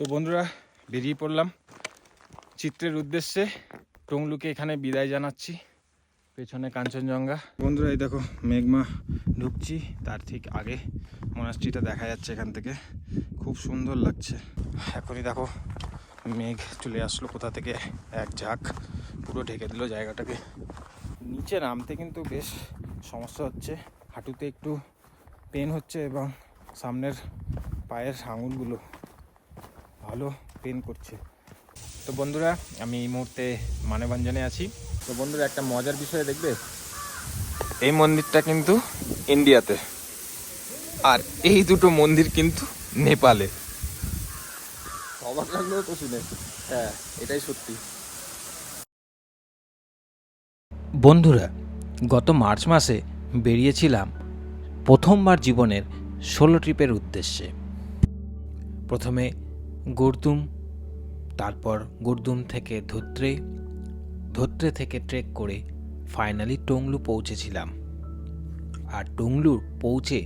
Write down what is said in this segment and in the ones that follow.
তো বন্ধুরা, বেরিয়ে পড়লাম। চিত্রের উদ্দেশ্যে টংলুকে এখানে বিদায় জানাচ্ছি। পেছনে কাঞ্চনজঙ্ঘা। বন্ধুরা, এই দেখো, মেঘমা ঢুকছি। তার ঠিক আগে মোনাস্ট্রিটা দেখা যাচ্ছে এখান থেকে। খুব সুন্দর লাগছে। এখনই দেখো, মেঘ চলে আসলো কোথা থেকে। এক ঝাঁক পুরো ঢেকে দিল জায়গাটাকে। নিচে নামতে কিন্তু বেশ সমস্যা হচ্ছে। হাঁটুতে একটু পেন হচ্ছে এবং সামনের পায়ের আঙুলগুলো ভালো পেন করছে। তো বন্ধুরা, আমি এই মুহূর্তে মানবাঞ্জনে আছি। তো বন্ধুরা, একটা মজার বিষয় দেখবে? এই মন্দিরটা কিন্তু ইন্ডিয়াতে। আর এই দুটো মন্দির কিন্তু নেপালে। অবাক লাগল তো শুনে। হ্যাঁ এটাই সত্যি। বন্ধুরা, গত মার্চ মাসে বেরিয়েছিলাম প্রথমবার জীবনের ষোলো ট্রিপের উদ্দেশ্যে। প্রথমে গুরদুম, তারপর গুরদুম থেকে ধোত্রে ধোত্রে থেকে ট্রেক করে ফাইনালি টংলু পৌঁছেছিলাম। আর টংলু পৌঁছে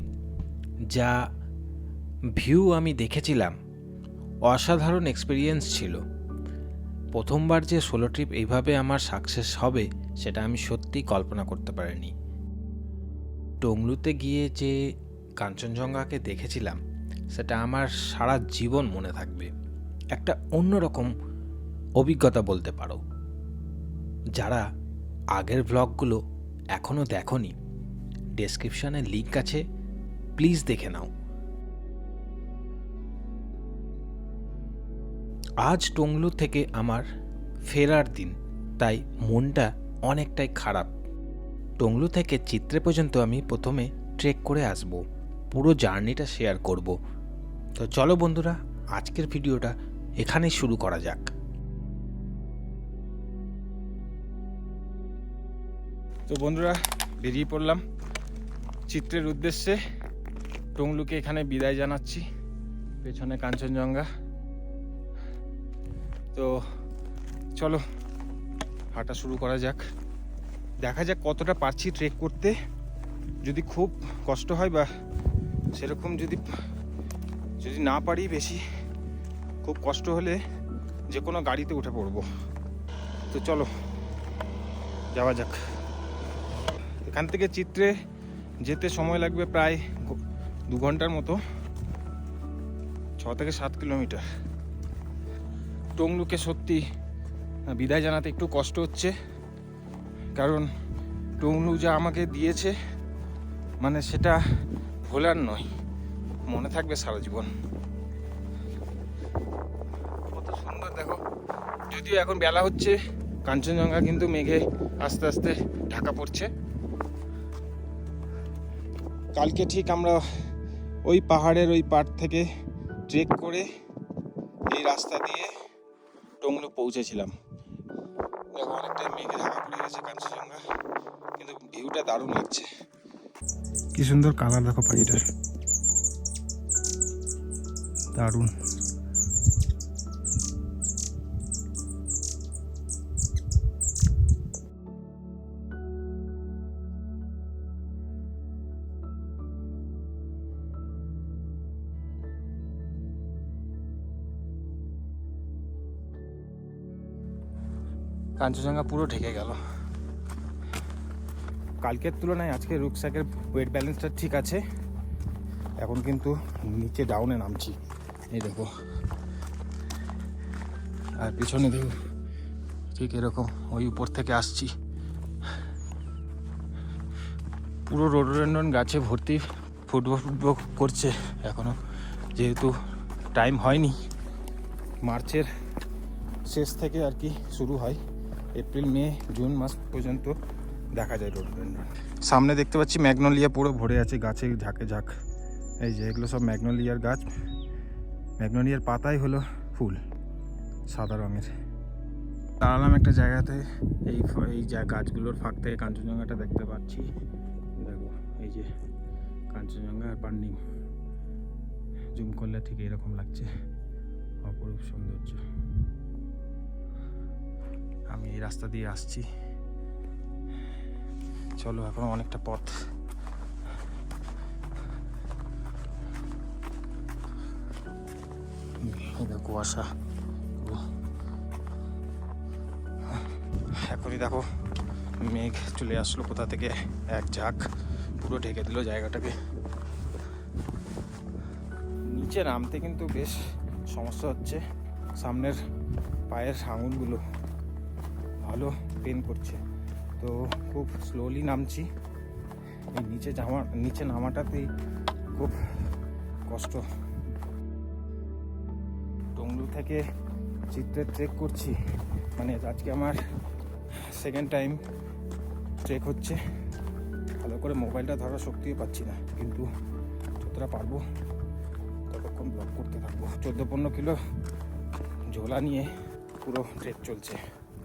যা ভিউ আমি দেখেছিলাম, অসাধারণ এক্সপিরিয়েন্স ছিল। প্রথমবার যে সোলো ট্রিপ এইভাবে আমার সাকসেস হবে, সেটা আমি সত্যিই কল্পনা করতে পারিনি। টংলুতে গিয়ে যে কাঞ্চনজঙ্ঘাকে দেখেছিলাম সেটা আমার সারা জীবন মনে থাকবে। একটা অন্যরকম অভিজ্ঞতা বলতে পারো। যারা আগের ব্লগগুলো এখনও দেখনি ডেসক্রিপশানে লিঙ্ক আছে প্লিজ দেখে নাও। আজ টংলু থেকে আমার ফেরার দিন, তাই মনটা অনেকটাই খারাপ। টংলু থেকে চিত্রে পর্যন্ত আমি প্রথমে ট্রেক করে আসব, পুরো জার্নিটা শেয়ার করব। তো চলো বন্ধুরা, আজকের ভিডিওটা এখানেই শুরু করা যাক। তো বন্ধুরা, বেরিয়ে পড়লাম। চিত্রের উদ্দেশ্যে টংলুকে এখানে বিদায় জানাচ্ছি। পেছনে কাঞ্চনজঙ্ঘা। তো চলো, হাঁটা শুরু করা যাক। দেখা যাক কতটা পারছি ট্রেক করতে। যদি খুব কষ্ট হয় বা সেরকম যদি যদি না পারি বেশি, খুব কষ্ট হলে যে কোনো গাড়িতে উঠে পড়ব। তো চলো, যাওয়া যাক। এখান থেকে চিত্রে যেতে সময় লাগবে প্রায় দু ঘণ্টার মতো, ছ থেকে সাত কিলোমিটার। টংলুকে সত্যি বিদায় জানাতে একটু কষ্ট হচ্ছে, কারণ টংলু যা আমাকে দিয়েছে মানে সেটা ভোলার নয়। মনে থাকবে সারা জীবন। কত সুন্দর, দেখো। যদিও এখন বেলা হচ্ছে, কাঞ্চনজঙ্ঘা কিন্তু মেঘে আস্তে আস্তে ঢাকা পড়ছে। কালকে ঠিক আমরা ওই পাহাড়ের ওই পাড় থেকে ট্রেক করে এই রাস্তা দিয়ে টংলু পৌঁছেছিলাম। দেখো, অনেকটাই মেঘে ঢাকা পড়ে গেছে কাঞ্চনজঙ্ঘা, কিন্তু ভিউটা দারুণ লাগছে। কি সুন্দর কালার দেখো পাখিটার। দারুণ। কাঞ্চনজঙ্ঘা পুরো ঢেকে গেল। কালকের তুলনায় আজকে রুকস্যাকের ওয়েট ব্যালেন্সটা ঠিক আছে। এখন কিন্তু নিচে ডাউনে নামছি। এই দেখো। আর পিছনে দেখো ঠিক এরকম ওই উপর থেকে আসছি। পুরো রোডোডেন্ডন গাছে ভর্তি ফুটবল ফুটবল করছে এখনও। যেহেতু টাইম হয়নি, মার্চের শেষ থেকে আর কি শুরু হয়। এপ্রিল, মে, জুন মাস পর্যন্ত দেখা যায় রোডোডেন্ড্রন সামনে দেখতে পাচ্ছি ম্যাগনোলিয়া পুরো ভরে আছে, গাছে ঝাঁকে ঝাঁক। এই যে এগুলো সব ম্যাগনোলিয়ার গাছ। ম্যাগনোলিয়ার পাতাই হলো ফুল, সাদা রঙের। দাঁড়ালাম একটা জায়গাতে, এই এই যা গাছগুলোর ফাঁক থেকে কাঞ্চনজঙ্ঘাটা দেখতে পাচ্ছি। দেখো, এই যে কাঞ্চনজঙ্ঘা আর পান্ডিং জুম করলে ঠিক এরকম লাগছে, অপরূপ সৌন্দর্য। আমি এই রাস্তা দিয়ে আসছি। চলো, এখন অনেকটা পথ কুয়াশা। এখনই দেখো, মেঘ চলে আসলো কোথা থেকে? এক ঝাঁক পুরো ঢেকে দিল জায়গাটাকে। নিচে নামতে কিন্তু বেশ সমস্যা হচ্ছে। সামনের পায়ের আঙুলগুলো ভালো পেন করছে। তো খুব স্লোলি নামছি। এই নিচে জামা নিচে নামাটাতেই খুব কষ্ট। টংলু থেকে চিত্রে ট্রেক করছি। মানে আজকে আমার সেকেন্ড টাইম ট্রেক হচ্ছে। ভালো করে মোবাইলটা ধরার শক্তি পাচ্ছি না, কিন্তু যতটা পারব ততক্ষণ ব্লক করতে থাকব। চোদ্দ পনেরো কিলো ঝোলা নিয়ে পুরো ট্রেক চলছে।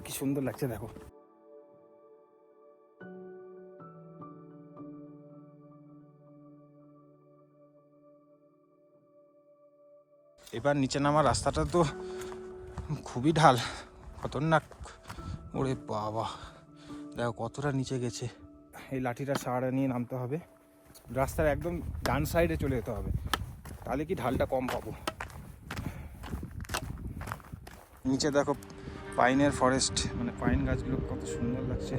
কি সুন্দর লাগছে, দেখো। এবার নিচে নামার রাস্তাটা তো খুবই ঢাল। খতরনাক। ওরে বাবা। দেখো কতটা নিচে গেছে। এই লাঠিটা সাহারা নিয়ে নামতে হবে। রাস্তার একদম ডান সাইডে চলে যেতে হবে। তাহলে কি ঢালটা কম পাবো? নিচে দেখো পাইনের ফরেস্ট। মানে পাইন গাছগুলো কত সুন্দর লাগছে।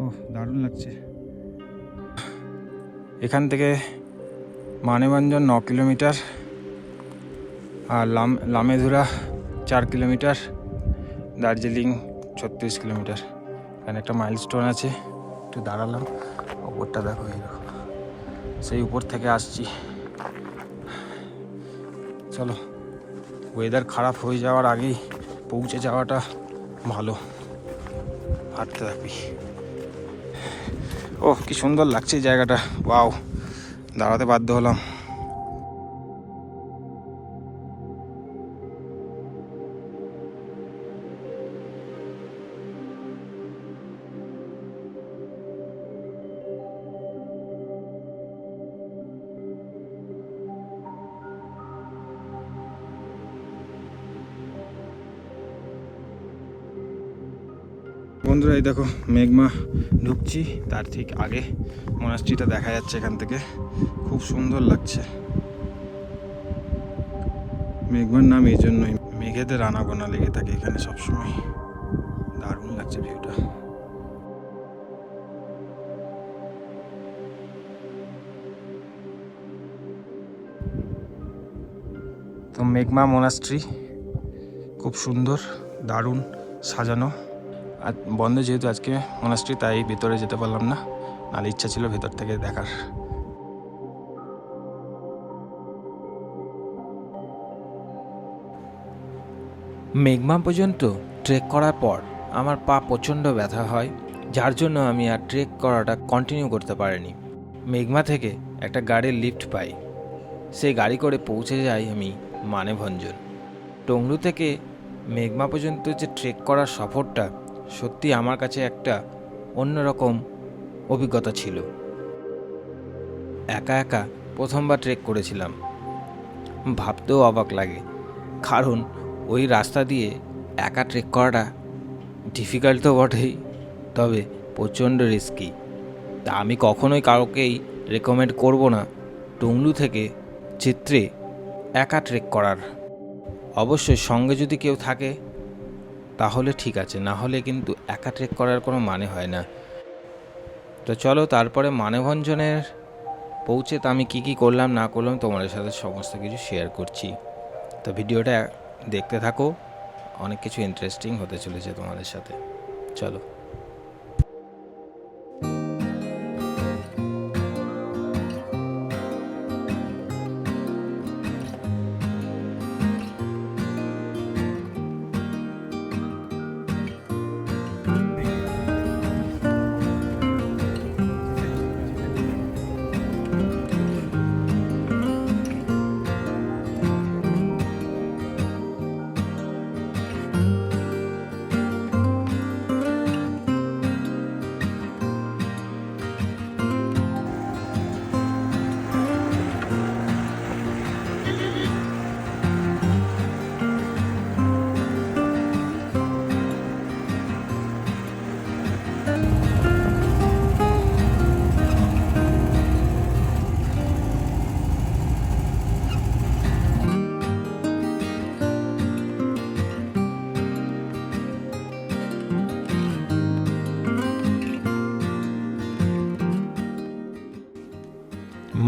ও দারুণ লাগছে। এখান থেকে মানেভঞ্জন ন কিলোমিটার আর লাম, লামেধুরা চার কিলোমিটার, দার্জিলিং ছত্রিশ কিলোমিটার। এখানে একটা মাইলস্টোন আছে, একটু দাঁড়ালাম, ওপরটা দেখো, এই সেই উপর থেকে আসছি। চলো ওয়েদার খারাপ হয়ে যাওয়ার আগেই পৌঁছে যাওয়াটা ভালো। হাঁটতে থাকবি ও কি সুন্দর লাগছে জায়গাটা। ওয়াও দাঁড়াতে বাধ্য হলাম। বন্ধুরা, এই দেখো মেঘমা ঢুকছি। তার ঠিক আগে মনাস্ট্রিটা দেখা যাচ্ছে এখান থেকে। খুব সুন্দর লাগছে। মেঘমার নাম এই জন্যই। মেঘেদের আনাগোনা লেগে থাকে এখানে সবসময়। দারুণ লাগছে ভিউটা। তো মেঘমা মনাস্ট্রি খুব সুন্দর, দারুণ, সাজানো। বন্ধ যেহেতু আজকে মনাস্ট্রি তাই ভিতরে যেতে পারলাম না। নাহলে ইচ্ছা ছিল ভেতর থেকে দেখার। মেঘমা পর্যন্ত ট্রেক করার পর আমার পা প্রচণ্ড ব্যথা হয়, যার জন্য আমি আর ট্রেক করাটা কন্টিনিউ করতে পারিনি। মেঘমা থেকে একটা গাড়ির লিফট পাই। সেই গাড়ি করে পৌঁছে যাই আমি মানেভঞ্জন। টংলু থেকে মেঘমা পর্যন্ত যে ট্রেক করার সফরটা সত্যি আমার কাছে একটা অন্যরকম অভিজ্ঞতা ছিল। একা একা প্রথমবার ট্রেক করেছিলাম। ভাবতেও অবাক লাগে। কারণ ওই রাস্তা দিয়ে একা ট্রেক করাটা ডিফিকাল্ট তো বটেই, তবে প্রচণ্ড রিস্কি তা আমি কখনোই কাউকেই রেকমেন্ড করব না টুংলু থেকে চিত্রে একা ট্রেক করার। অবশ্যই সঙ্গে যদি কেউ থাকে তাহলে ঠিক আছে, না হলে কিন্তু একা ট্রেক করার কোনো মানে হয় না। তো চলো তারপরে মানভঞ্জনের পৌঁছে তো আমি কী কী করলাম, না করলাম তোমাদের সাথে সমস্ত কিছু শেয়ার করছি। তো ভিডিওটা দেখতে থাকো, অনেক কিছু ইন্টারেস্টিং হতে চলেছে তোমাদের সাথে। চলো।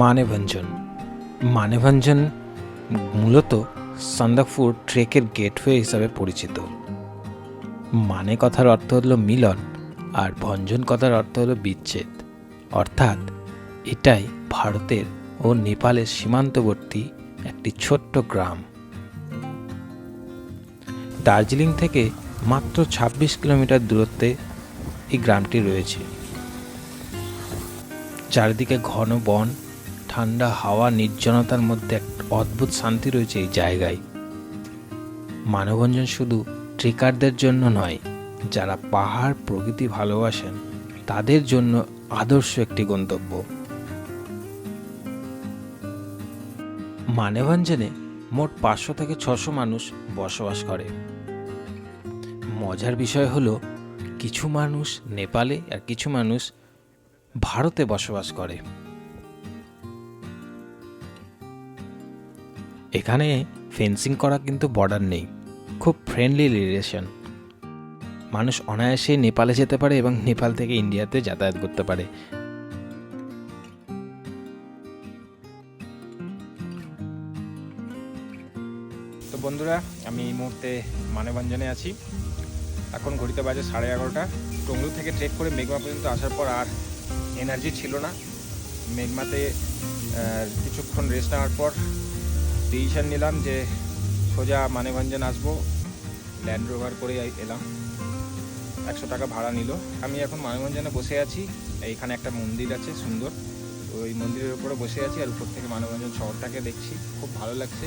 মানেভঞ্জন। মানেভঞ্জন মূলত সান্দাকফুর ট্রেকের গেটওয়ে হিসাবে পরিচিত। মানে কথার অর্থ হলো মিলন আর ভঞ্জন কথার অর্থ হলো বিচ্ছেদ। অর্থাৎ এটাই ভারতের ও নেপালের সীমান্তবর্তী একটি ছোট্ট গ্রাম। দার্জিলিং থেকে মাত্র ২৬ কিলোমিটার দূরত্বে এই গ্রামটি রয়েছে। চারিদিকে ঘন বন ঠান্ডা হাওয়া নির্জনতার মধ্যে এক অদ্ভুত শান্তি রয়েছে এই জায়গায়। মানবঞ্জন শুধু ট্রেকারদের জন্য নয়, যারা পাহাড় প্রকৃতি ভালোবাসেন, তাদের জন্য আদর্শ একটি গন্তব্য। মানেভঞ্জনে মোট পাঁচশো থেকে ছশো মানুষ বসবাস করে। মজার বিষয় হলো, কিছু মানুষ নেপালে আর কিছু মানুষ ভারতে বসবাস করে। এখানে ফেন্সিং করা কিন্তু বর্ডার নেই। খুব ফ্রেন্ডলি রিলেশন মানুষ অনায়াসে নেপালে যেতে পারে এবং নেপাল থেকে ইন্ডিয়াতে যাতায়াত করতে পারে। তো বন্ধুরা, আমি এই মুহূর্তে মানেভঞ্জনে আছি। এখন ঘড়িতে বাজে সাড়ে এগারোটা। টঙ্গলু থেকে ট্রেক করে মেঘমা পর্যন্ত আসার পর আর এনার্জি ছিল না। মেঘমাতে কিছুক্ষণ রেস্ট নেওয়ার পর ডিসিশন নিলাম যে সোজা মানেভঞ্জন আসব ল্যান্ড রোভার করে এলাম। একশো টাকা ভাড়া নিল। আমি এখন মানেভঞ্জনে বসে আছি। এইখানে একটা মন্দির আছে, সুন্দর। ওই মন্দিরের উপরে বসে আছি আর উপর থেকে মানবঞ্জন শহরটাকে দেখছি। খুব ভালো লাগছে।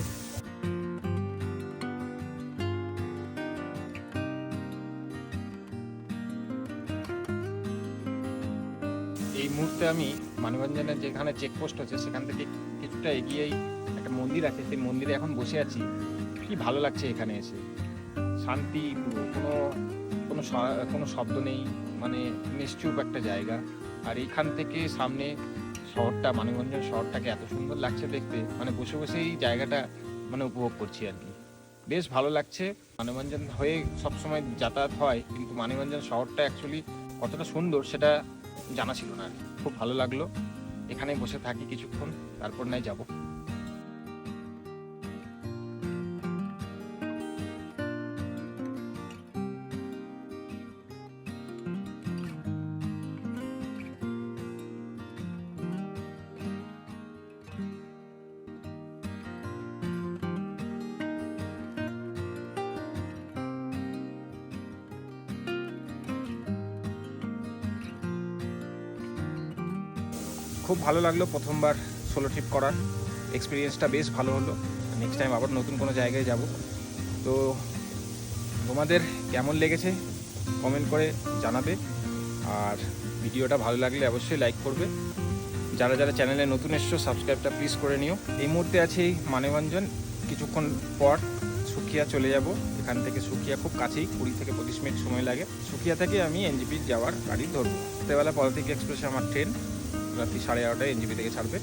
এই মুহূর্তে আমি মানবঞ্জনের যেখানে চেকপোস্ট আছে, সেখান থেকে কিছুটা এগিয়েই মন্দির আছে, সেই মন্দিরে এখন বসে আছি। কি ভালো লাগছে এখানে এসে। শান্তি কোনো কোনো কোনো শব্দ নেই। মানে নিশ্চুপ একটা জায়গা। আর এখান থেকে সামনে শহরটা মানিকগঞ্জ শহরটাকে এত সুন্দর লাগছে দেখতে। মানে বসে বসে এই জায়গাটা মানে উপভোগ করছি আর কি। বেশ ভালো লাগছে। মানবঞ্জন হয়ে সবসময় যাতায়াত হয়, কিন্তু মানিকগঞ্জ শহরটা অ্যাকচুয়ালি কতটা সুন্দর সেটা জানা ছিল না খুব ভালো লাগল। এখানে বসে থাকি কিছুক্ষণ, তারপর নাই যাব। খুব ভালো লাগল প্রথমবার সোলো ট্রিপ করার। এক্সপিরিয়েন্সটা বেশ ভালো হলো। নেক্সট টাইম আবার নতুন কোনো জায়গায় যাব। তো তোমাদের কেমন লেগেছে কমেন্ট করে জানাবে। আর ভিডিওটা ভালো লাগলে অবশ্যই লাইক করবে। যারা যারা চ্যানেলে নতুন এসছো সাবস্ক্রাইবটা প্লিজ করে নিও। এই মুহূর্তে আছে মানেভঞ্জন কিছুক্ষণ পর সুখিয়া চলে যাব। এখান থেকে সুখিয়া খুব কাছেই, কুড়ি থেকে পঁচিশ মিনিট সময় লাগে। সুখিয়া থেকে আমি এনজিপি যাওয়ার গাড়ি ধরবো। রাত্রেবেলা পলিটিক এক্সপ্রেসে আমার ট্রেন রাত্রি সাড়ে এগারোটায় এনজিপি থেকে ছাড়বে।